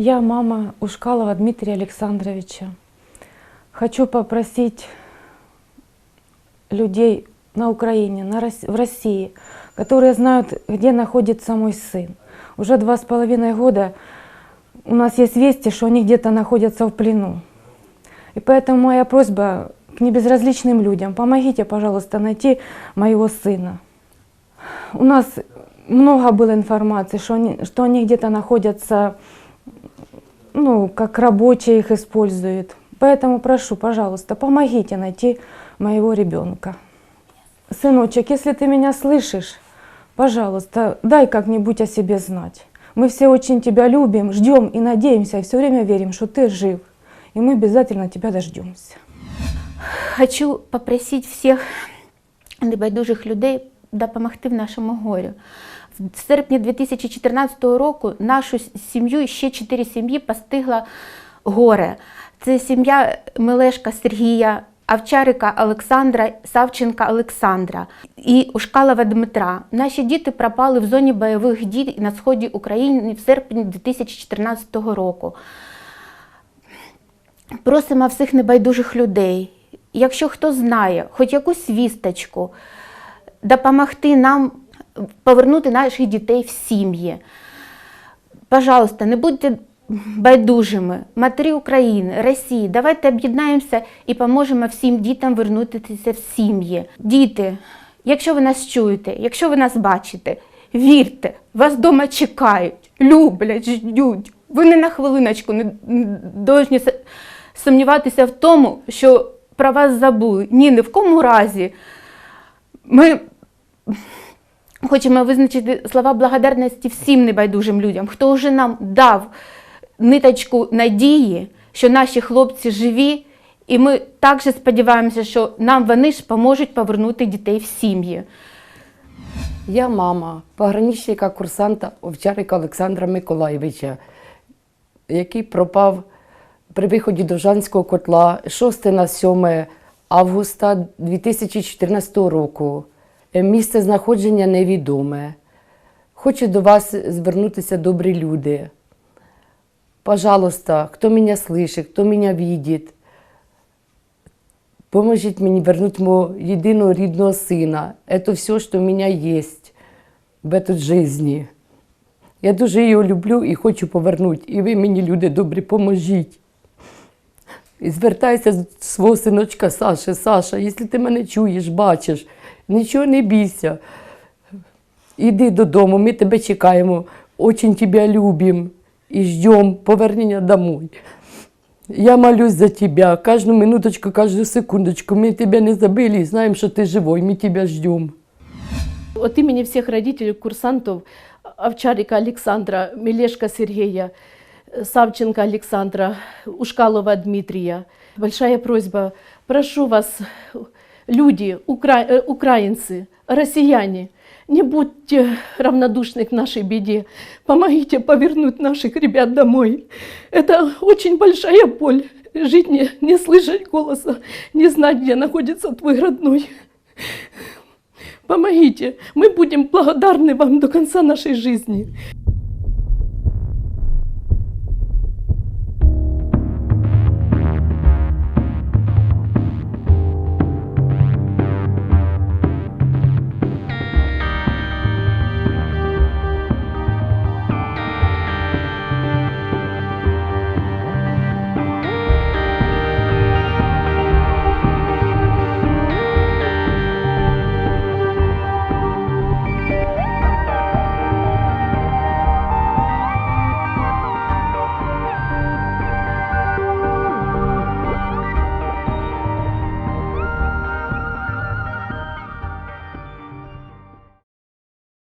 Я мама Ушкалова Дмитрия Александровича. Хочу попросить людей на Украине, на в России, которые знают, где находится мой сын. Уже два с половиной года у нас есть вести, что они где-то находятся в плену. И поэтому моя просьба к небезразличным людям, помогите, пожалуйста, найти моего сына. У нас много было информации, что они, что они где-то находятся, ну, как рабочие их используют. Поэтому прошу, пожалуйста, помогите найти моего ребенка. Сыночек, если ты меня слышишь, пожалуйста, дай как-нибудь о себе знать. Мы все очень тебя любим, ждем и надеемся, и все время верим, что ты жив. И мы обязательно тебя дождемся. Хочу попросити всіх небайдужих людей допомогти в нашому горю. В серпні 2014 року нашу сім'ю ще чотири сім'ї постигла горе. Це сім'я Мелешка Сергія, Авчарика Олександра, Савченка Олександра і Ушкалова Дмитра. Наші діти пропали в зоні бойових дій на сході України в серпні 2014 року. Просимо всіх небайдужих людей, якщо хто знає, хоч якусь вісточку, допомогти нам повернути наших дітей в сім'ї. Пожалуйста, не будьте байдужими. Матері України, Росії, давайте об'єднаємося і поможемо всім дітям вернутися в сім'ї. Діти, якщо ви нас чуєте, якщо ви нас бачите, вірте, вас вдома чекають, люблять, ждуть. Ви не на хвилиночку не не с- сумніватися в тому, що про вас забули. Ні, ні в кому разі. Ми хочемо визначити слова благодарності всім небайдужим людям, хто вже нам дав ниточку надії, що наші хлопці живі, і ми також сподіваємося, що нам вони ж поможуть повернути дітей в сім'ї. Я мама пограничника курсанта Овчарика Олександра Миколаєвича, який пропав при виході до Жанського котла 6 на 7 августа 2014 року. Е, Місце знаходження невідоме. Хочу до вас звернутися, добрі люди. Пожалуйста, хто мене слышит, хто мене видит, Поможіть мені вернути мого єдиного рідного сина. Це все, що в мене є в этой житті. Я дуже його люблю і хочу повернути. І ви мені, люди добрі, поможіть. І звертайся до свого синочка Саші. Саша, якщо ти мене чуєш, бачиш, нічого не бійся. Іди додому, ми тебе чекаємо, очень тебе любимо і ждемо повернення домой. Я молюсь за тебя. Каждую минуточку, каждую секундочку. Мы тебя не забыли и знаем, что ты живой. Мы тебя ждем. От имени всех родителей, курсантов, Овчарика Александра, Мелешка Сергея, Савченко Александра, Ушкалова Дмитрия, большая просьба, прошу вас, люди, укра- э, украинцы, россияне, не будьте равнодушны к нашей беде. Помогите повернуть наших ребят домой. Это очень большая боль. Жить не, не слышать голоса, не знать, где находится твой родной. Помогите. Мы будем благодарны вам до конца нашей жизни.